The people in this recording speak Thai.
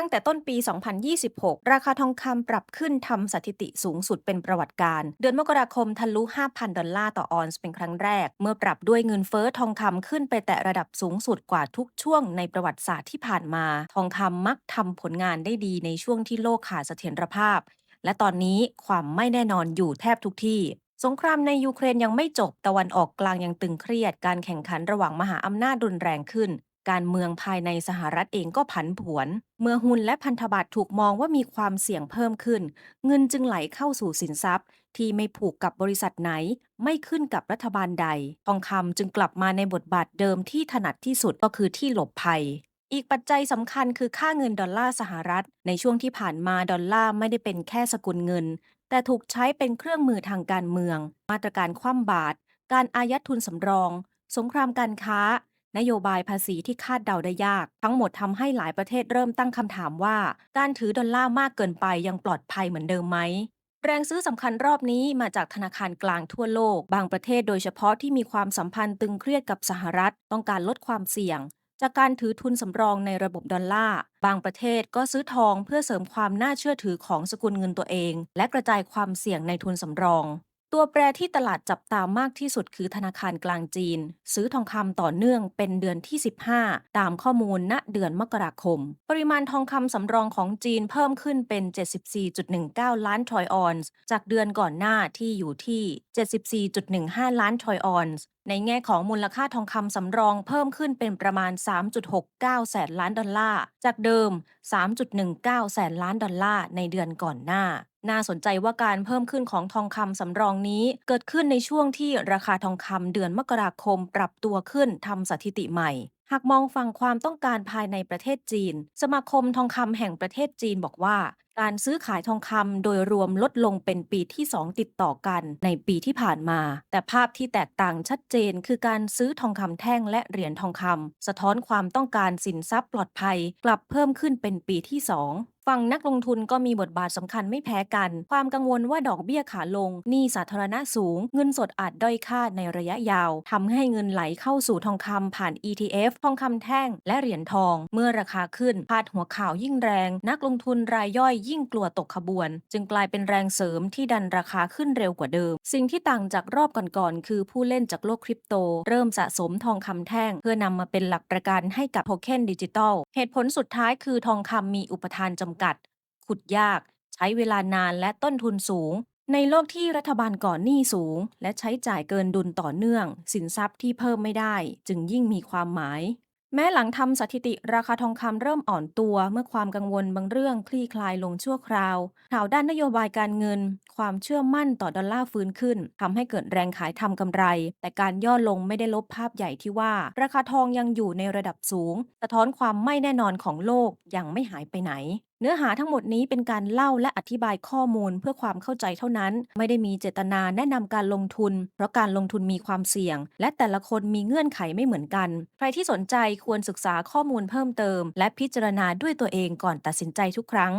ตั้งแต่ต้นปี 2026 ราคาทองคำปรับขึ้นทำสถิติสูงสุดเป็นประวัติการ เดือนมกราคมทะลุ 5,000 ดอลลาร์ต่อออนซ์เป็นครั้งแรก เมื่อปรับด้วยเงินเฟ้อทองคำขึ้นไปแตะระดับสูงสุดกว่าทุกช่วงในประวัติศาสตร์ที่ผ่านมา ทองคำมักทำผลงานได้ดีในช่วงที่โลกขาดเสถียรภาพ และตอนนี้ความไม่แน่นอนอยู่แทบทุกที่สงครามในยูเครนยังไม่จบ ตะวันออกกลางยังตึงเครียด การแข่งขันระหว่างมหาอำนาจรุนแรงขึ้น การเมืองภายในสหรัฐเองก็ผันผวน เมื่อหุ้นและพันธบัตรถูกมองว่ามีความเสี่ยงเพิ่มขึ้น เงินจึงไหลเข้าสู่สินทรัพย์ ที่ไม่ผูกกับบริษัทไหน ไม่ขึ้นกับรัฐบาลใด ทองคำจึงกลับมาในบทบาทเดิมที่ถนัดที่สุดก็คือที่หลบภัยอีกปัจจัยสำคัญคือค่าเงินดอลลาร์สหรัฐ ในช่วงที่ผ่านมาดอลลาร์ไม่ได้เป็นแค่สกุลเงิน แต่ถูกใช้เป็นเครื่องมือทางการเมือง มาตรการคว่ำบาตรการอายัดทุนสำรอง สงครามการค้า นโยบายภาษีที่คาดเดาได้ยาก ทั้งหมดทำให้หลายประเทศเริ่มตั้งคำถามว่า การถือดอลลาร์มากเกินไปยังปลอดภัยเหมือนเดิมไหมแรงซื้อสำคัญรอบนี้มาจากธนาคารกลางทั่วโลก บางประเทศโดยเฉพาะที่มีความสัมพันธ์ตึงเครียดกับสหรัฐ ต้องการลดความเสี่ยง จากการถือทุนสำรองในระบบดอลลาร์ บางประเทศก็ซื้อทองเพื่อเสริมความน่าเชื่อถือของสกุลเงินตัวเอง และกระจายความเสี่ยงในทุนสำรอง ตัวแปรที่ตลาดจับตามากที่สุดคือธนาคารกลางจีน ซื้อทองคำต่อเนื่องเป็นเดือนที่ 15 ตามข้อมูลณเดือนมกราคม ปริมาณทองคำสำรองของจีนเพิ่มขึ้นเป็น 74.19 ล้านทรอยออนซ์จากเดือนก่อนหน้าที่อยู่ที่ 74.15 ล้านทรอยออนซ์ในแง่ของมูลค่าทองคำสำรองเพิ่มขึ้นเป็นประมาณ 3.69 แสนล้านดอลลาร์ จากเดิม 3.19 แสนล้านดอลลาร์ในเดือนก่อนหน้า น่าสนใจว่าการเพิ่มขึ้นของทองคำสำรองนี้ เกิดขึ้นในช่วงที่ราคาทองคำเดือนมกราคมปรับตัวขึ้นทำสถิติใหม่ หากมองฟังความต้องการภายในประเทศจีน สมาคมทองคำแห่งประเทศจีนบอกว่า การซื้อขายทองคำโดยรวมลดลงเป็นปีที่ 2 ติดต่อกันในปีที่ผ่านมา แต่ภาพที่แตกต่างชัดเจนคือการซื้อทองคำแท่งและเหรียญทองคำสะท้อนความต้องการสินทรัพย์ปลอดภัย กลับเพิ่มขึ้นเป็นปีที่ 2ฝั่งนักลงทุนก็มีบทบาทสำคัญไม่แพ้กัน ความกังวลว่าดอกเบี้ยขาลง หนี้สาธารณะสูง เงินสดอาจด้อยค่าในระยะยาวทำให้เงินไหลเข้าสู่ทองคำผ่าน ETF ทองคำแท่งและเหรียญทอง เมื่อราคาขึ้นพาดหัวข่าวยิ่งแรง นักลงทุนรายย่อยยิ่งกลัวตกขบวน จึงกลายเป็นแรงเสริมที่ดันราคาขึ้นเร็วกว่าเดิม สิ่งที่ต่างจากรอบก่อนๆคือผู้เล่นจากโลกคริปโต เริ่มสะสมทองคำแท่ง เพื่อนำมาเป็นหลักประกันให้กับโทเค็นดิจิตอลเหตุผลสุดท้ายคือทองคำมีอุปทานจำกัด ขุดยาก ใช้เวลานานและต้นทุนสูงในโลกที่รัฐบาลก่อนหนี้สูง และใช้จ่ายเกินดุลต่อเนื่อง สินทรัพย์ที่เพิ่มไม่ได้ จึงยิ่งมีความหมาย แม้หลังทำสถิติราคาทองคำเริ่มอ่อนตัว เมื่อความกังวลบางเรื่องคลี่คลายลงชั่วคราว ข่าวด้านนโยบายการเงิน ความเชื่อมั่นต่อดอลลาร์ฟื้นขึ้นทำให้เกิดแรงขายทำกำไร แต่การย่อลงไม่ได้ลบภาพใหญ่ที่ว่า ราคาทองยังอยู่ในระดับสูง สะท้อนความไม่แน่นอนของโลกยังไม่หายไปไหน เนื้อหาทั้งหมดนี้เป็นการเล่าและอธิบายข้อมูลเพื่อความเข้าใจเท่านั้น ไม่ได้มีเจตนาแนะนำการลงทุน เพราะการลงทุนมีความเสี่ยง และแต่ละคนมีเงื่อนไขไม่เหมือนกัน ใครที่สนใจควรศึกษาข้อมูลเพิ่มเติม และพิจารณาด้วยตัวเองก่อนตัดสินใจทุกครั้ง